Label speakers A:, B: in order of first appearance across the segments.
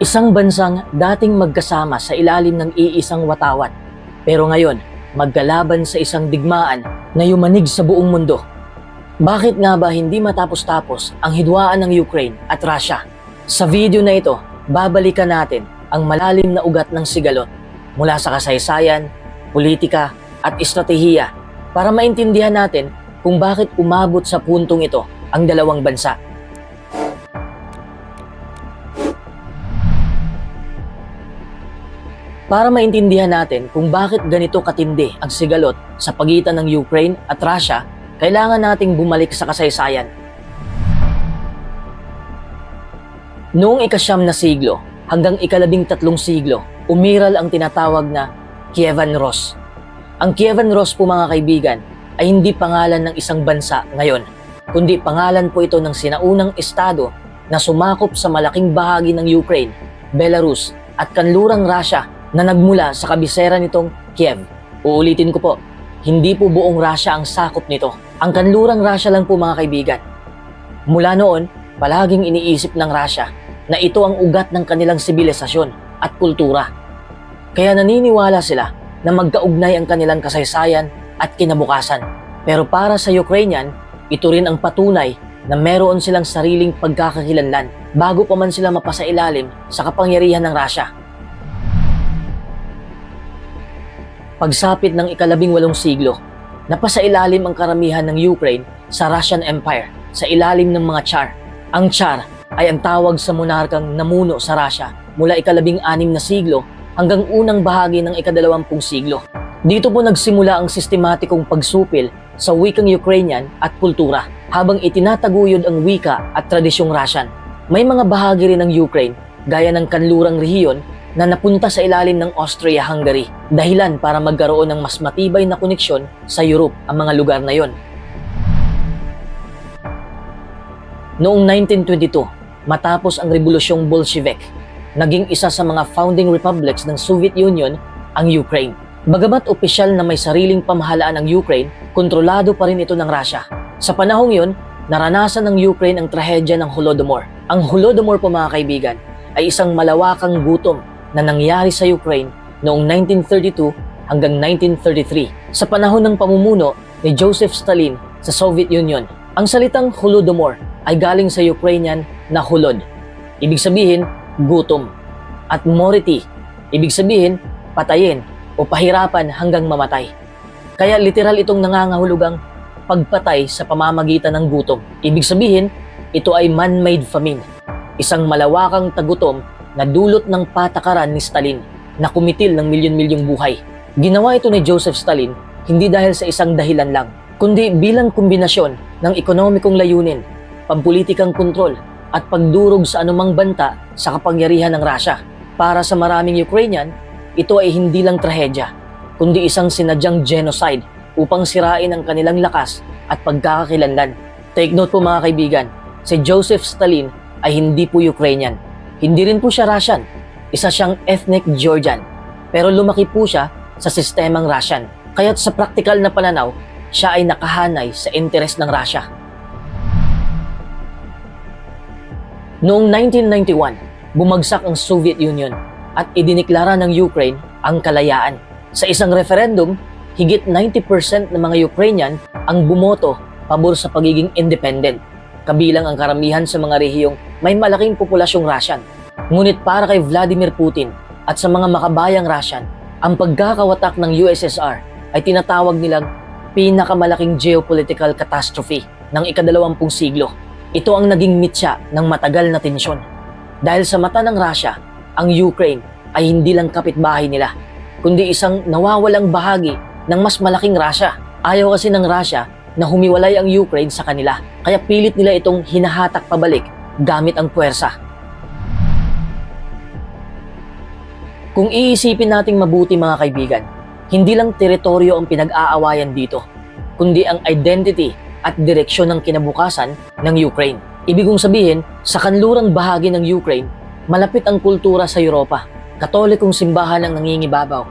A: Isang bansang dating magkasama sa ilalim ng iisang watawat, pero ngayon magkalaban sa isang digmaan na yumanig sa buong mundo. Bakit nga ba hindi matapos-tapos ang hidwaan ng Ukraine at Russia? Sa video na ito, babalikan natin ang malalim na ugat ng sigalot mula sa kasaysayan, politika at estratehiya para maintindihan natin kung bakit umabot sa puntong ito ang dalawang bansa. Para maintindihan natin kung bakit ganito katindi ang sigalot sa pagitan ng Ukraine at Russia, kailangan nating bumalik sa kasaysayan. Noong ikasyam na siglo hanggang ikalabing tatlong siglo, umiral ang tinatawag na Kievan Rus. Ang Kievan Rus po mga kaibigan ay hindi pangalan ng isang bansa ngayon, kundi pangalan po ito ng sinaunang estado na sumakop sa malaking bahagi ng Ukraine, Belarus at kanlurang Russia na nagmula sa kabisera nitong Kiev. Uulitin ko po, hindi po buong Russia ang sakop nito. Ang kanlurang Russia lang po mga kaibigan. Mula noon, palaging iniisip ng Russia na ito ang ugat ng kanilang sibilisasyon at kultura. Kaya naniniwala sila na magkaugnay ang kanilang kasaysayan at kinabukasan. Pero para sa Ukrainian, ito rin ang patunay na meron silang sariling pagkakakilanlan bago pa man sila mapasailalim sa kapangyarihan ng Russia. Pagsapit ng ikalabing walong siglo, napasailalim ang karamihan ng Ukraine sa Russian Empire sa ilalim ng mga Tsar. Ang Tsar ay ang tawag sa monarkang namuno sa Russia mula ikalabing anim na siglo hanggang unang bahagi ng ikadalawampung siglo. Dito po nagsimula ang sistematikong pagsupil sa wikang Ukrainian at kultura habang itinataguyod ang wika at tradisyong Russian. May mga bahagi rin ng Ukraine gaya ng kanlurang rehiyon na napunta sa ilalim ng Austria-Hungary dahilan para magkaroon ng mas matibay na koneksyon sa Europe ang mga lugar na yon. Noong 1922, matapos ang Rebolusyong Bolshevik, naging isa sa mga founding republics ng Soviet Union ang Ukraine. Bagamat opisyal na may sariling pamahalaan ang Ukraine, kontrolado pa rin ito ng Russia. Sa panahong yun, naranasan ng Ukraine ang trahedya ng Holodomor. Ang Holodomor po mga kaibigan ay isang malawakang gutom na nangyari sa Ukraine noong 1932 hanggang 1933 sa panahon ng pamumuno ni Joseph Stalin sa Soviet Union. Ang salitang Holodomor ay galing sa Ukrainian na hulod. Ibig sabihin, gutom. At mority, ibig sabihin, patayin o pahirapan hanggang mamatay. Kaya literal itong nangangahulugang pagpatay sa pamamagitan ng gutom. Ibig sabihin, ito ay man-made famine, isang malawakang tagutom na dulot ng patakaran ni Stalin na kumitil ng milyon-milyong buhay. Ginawa ito ni Joseph Stalin hindi dahil sa isang dahilan lang, kundi bilang kombinasyon ng ekonomikong layunin, pampulitikang kontrol at pagdurog sa anumang banta sa kapangyarihan ng Russia. Para sa maraming Ukrainian, ito ay hindi lang trahedya, kundi isang sinadyang genocide upang sirain ang kanilang lakas at pagkakakilanlan. Take note po mga kaibigan, si Joseph Stalin ay hindi po Ukrainian. Hindi rin po siya Russian. Isa siyang ethnic Georgian. Pero lumaki po siya sa sistemang Russian. Kaya't sa praktikal na pananaw, siya ay nakahanay sa interes ng Russia. Noong 1991, bumagsak ang Soviet Union at idiniklara ng Ukraine ang kalayaan. Sa isang referendum, higit 90% ng mga Ukrainian ang bumoto pabor sa pagiging independent, kabilang ang karamihan sa mga rehiyong may malaking populasyong Russian. Ngunit para kay Vladimir Putin at sa mga makabayang Russian, ang pagkakawatak ng USSR ay tinatawag nilang pinakamalaking geopolitical catastrophe ng ikadalawampung siglo. Ito ang naging mitya ng matagal na tensyon. Dahil sa mata ng Russia, ang Ukraine ay hindi lang kapitbahay nila, kundi isang nawawalang bahagi ng mas malaking Russia. Ayaw kasi ng Russia na humiwalay ang Ukraine sa kanila, kaya pilit nila itong hinahatak pabalik gamit ang puwersa. Kung iisipin nating mabuti mga kaibigan, hindi lang teritoryo ang pinag-aawayan dito, kundi ang identity at direksyon ng kinabukasan ng Ukraine. Ibig kong sabihin, sa kanlurang bahagi ng Ukraine, malapit ang kultura sa Europa. Katolikong simbahan ang nangingibabaw.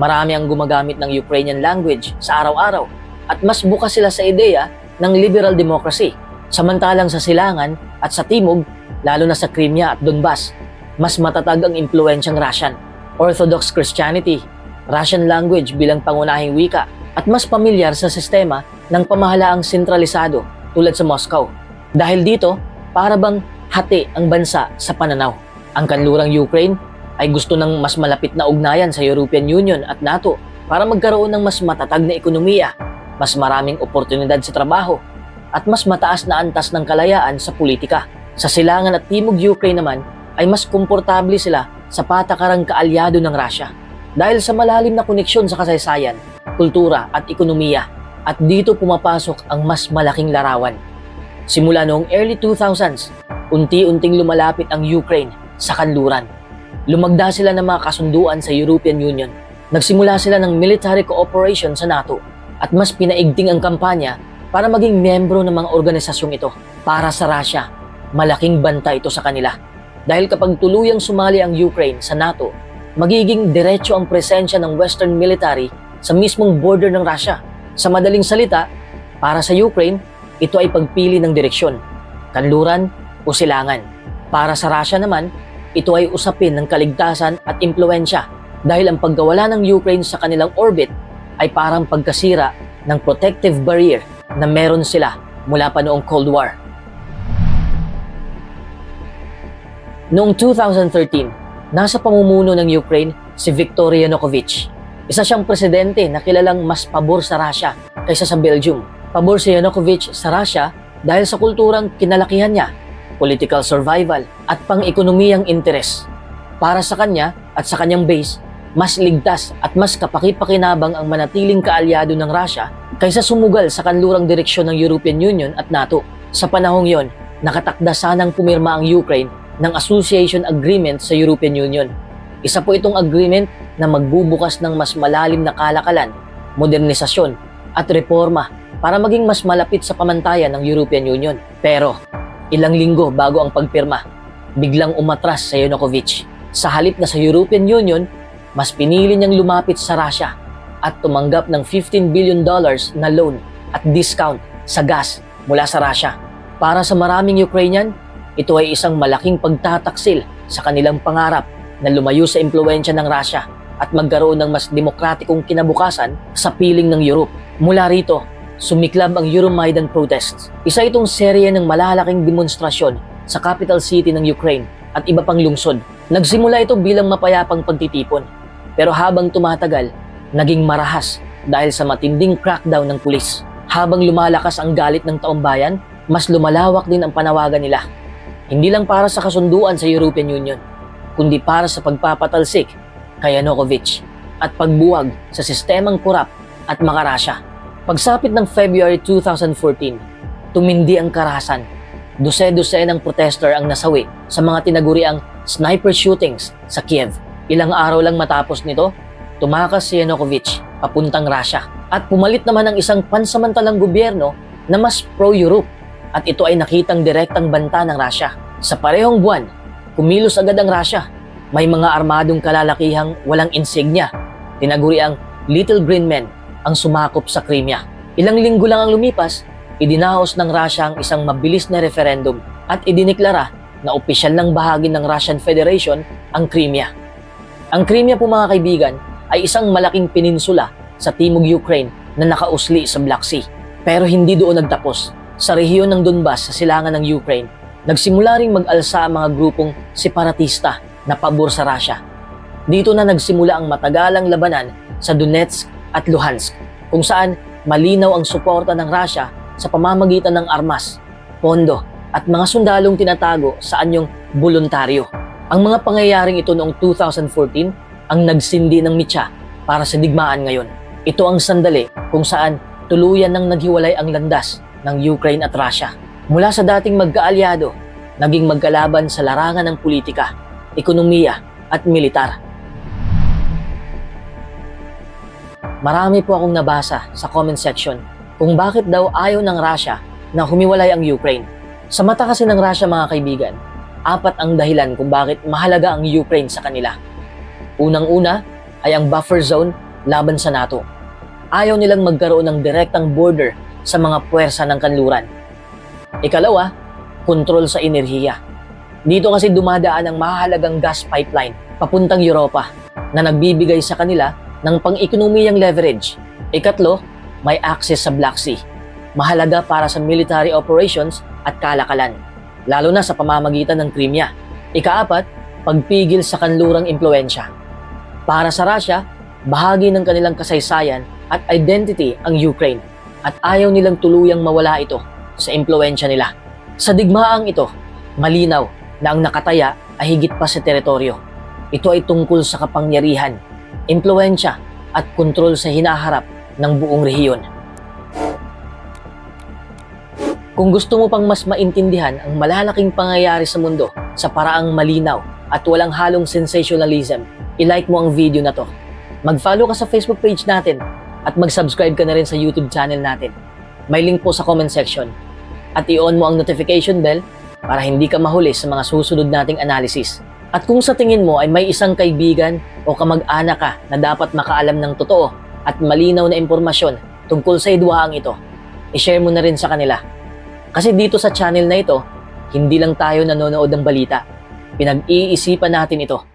A: Marami ang gumagamit ng Ukrainian language sa araw-araw at mas bukas sila sa ideya ng liberal democracy. Samantalang sa silangan at sa timog, lalo na sa Crimea at Donbas, mas matatag ang impluensyang Russian, Orthodox Christianity, Russian language bilang pangunahing wika, at mas pamilyar sa sistema ng pamahalaang sentralisado tulad sa Moscow. Dahil dito, para bang hati ang bansa sa pananaw. Ang kanlurang Ukraine ay gusto ng mas malapit na ugnayan sa European Union at NATO para magkaroon ng mas matatag na ekonomiya, mas maraming oportunidad sa trabaho, at mas mataas na antas ng kalayaan sa politika. Sa silangan at timog Ukraine naman ay mas komportable sila sa patakarang kaalyado ng Russia dahil sa malalim na koneksyon sa kasaysayan, kultura at ekonomiya at dito pumapasok ang mas malaking larawan. Simula noong early 2000s, unti-unting lumalapit ang Ukraine sa kanluran. Lumagda sila ng mga kasunduan sa European Union. Nagsimula sila ng military cooperation sa NATO at mas pinaigting ang kampanya para maging membro ng mga organisasyong ito. Para sa Russia, malaking banta ito sa kanila. Dahil kapag tuluyang sumali ang Ukraine sa NATO, magiging diretso ang presensya ng Western military sa mismong border ng Russia. Sa madaling salita, para sa Ukraine, ito ay pagpili ng direksyon, kanluran o silangan. Para sa Russia naman, ito ay usapin ng kaligtasan at impluensya dahil ang pagkawala ng Ukraine sa kanilang orbit ay parang pagkasira ng protective barrier na meron sila mula pa noong Cold War. Noong 2013, nasa pamumuno ng Ukraine si Viktor Yanukovych. Isa siyang presidente na kilalang mas pabor sa Russia kaysa sa Belgium. Pabor si Yanukovych sa Russia dahil sa kulturang kinalakihan niya, political survival at pang-ekonomiyang interes. Para sa kanya at sa kanyang base, mas ligtas at mas kapaki-pakinabang ang manatiling kaalyado ng Russia kaysa sumugal sa kanlurang direksyon ng European Union at NATO. Sa panahong yon, nakatakda sanang pumirma ang Ukraine ng Association Agreement sa European Union. Isa po itong agreement na magbubukas ng mas malalim na kalakalan, modernisasyon at reforma para maging mas malapit sa pamantayan ng European Union. Pero ilang linggo bago ang pagpirma, biglang umatras sa Yanukovych. Sa halip na sa European Union, mas pinili niyang lumapit sa Russia at tumanggap ng 15 billion dollars na loan at discount sa gas mula sa Russia. Para sa maraming Ukrainian, ito ay isang malaking pagtataksil sa kanilang pangarap na lumayo sa impluensya ng Russia at magkaroon ng mas demokratikong kinabukasan sa piling ng Europe. Mula rito, sumiklab ang Euromaidan protests. Isa itong serye ng malalaking demonstrasyon sa capital city ng Ukraine at iba pang lungsod. Nagsimula ito bilang mapayapang pagtitipon. Pero habang tumatagal, naging marahas dahil sa matinding crackdown ng pulis. Habang lumalakas ang galit ng taumbayan, mas lumalawak din ang panawagan nila. Hindi lang para sa kasunduan sa European Union, kundi para sa pagpapatalsik kay Yanukovych at pagbuwag sa sistemang kurap at makarasya. Pagsapit ng February 2014, tumindi ang karahasan. Dose-dose ng protester ang nasawi sa mga tinaguriang sniper shootings sa Kiev. Ilang araw lang matapos nito, tumakas si Yanukovych papuntang Russia at pumalit naman ang isang pansamantalang gobyerno na mas pro-Europe at ito ay nakitang direktang banta ng Russia. Sa parehong buwan, kumilos agad ang Russia. May mga armadong kalalakihang walang insignya. Tinaguri ang Little Green Men ang sumakop sa Crimea. Ilang linggo lang ang lumipas, idinaos ng Russia ang isang mabilis na referendum at idiniklara na opisyal ng bahagi ng Russian Federation ang Crimea. Ang Crimea po mga kaibigan ay isang malaking peninsula sa timog Ukraine na nakausli sa Black Sea. Pero hindi doon nagtapos. Sa rehiyon ng Donbas sa silangan ng Ukraine, nagsimula ring mag-alsa ang mga grupong separatista na pabor sa Russia. Dito na nagsimula ang matagalang labanan sa Donetsk at Luhansk, kung saan malinaw ang suporta ng Russia sa pamamagitan ng armas, pondo at mga sundalong tinatago sa anyong voluntaryo. Ang mga pangyayaring ito noong 2014 ang nagsindi ng mitya para sa digmaan ngayon. Ito ang sandali kung saan tuluyan nang naghiwalay ang landas ng Ukraine at Russia. Mula sa dating magkaalyado, naging magkalaban sa larangan ng politika, ekonomiya at militar. Marami po akong nabasa sa comment section kung bakit daw ayaw ng Russia na humiwalay ang Ukraine. Sa mata kasi ng Russia mga kaibigan, apat ang dahilan kung bakit mahalaga ang Ukraine sa kanila. Unang-una ay ang buffer zone laban sa NATO. Ayaw nilang magkaroon ng direktang border sa mga puwersa ng kanluran. Ikalawa, kontrol sa enerhiya. Dito kasi dumadaan ang mahalagang gas pipeline papuntang Europa na nagbibigay sa kanila ng pang-ekonomiyang leverage. Ikatlo, may access sa Black Sea. Mahalaga para sa military operations at kalakalan, lalo na sa pamamagitan ng Crimea. Ikaapat, pagpigil sa kanlurang impluensya. Para sa Russia, bahagi ng kanilang kasaysayan at identity ang Ukraine at ayaw nilang tuluyang mawala ito sa impluensya nila. Sa digmaang ito, malinaw na ang nakataya ay higit pa sa teritoryo. Ito ay tungkol sa kapangyarihan, impluensya at kontrol sa hinaharap ng buong rehiyon. Kung gusto mo pang mas maintindihan ang malalaking pangyayari sa mundo sa paraang malinaw at walang halong sensationalism, ilike mo ang video na to. Mag-follow ka sa Facebook page natin at mag-subscribe ka na rin sa YouTube channel natin. May link po sa comment section. At i-on mo ang notification bell para hindi ka mahuli sa mga susunod nating analysis. At kung sa tingin mo ay may isang kaibigan o kamag-anak ka na dapat makaalam ng totoo at malinaw na impormasyon tungkol sa idwaang ito, i-share mo na rin sa kanila. Kasi dito sa channel na ito, hindi lang tayo nanonood ng balita. Pinag-iisipan natin ito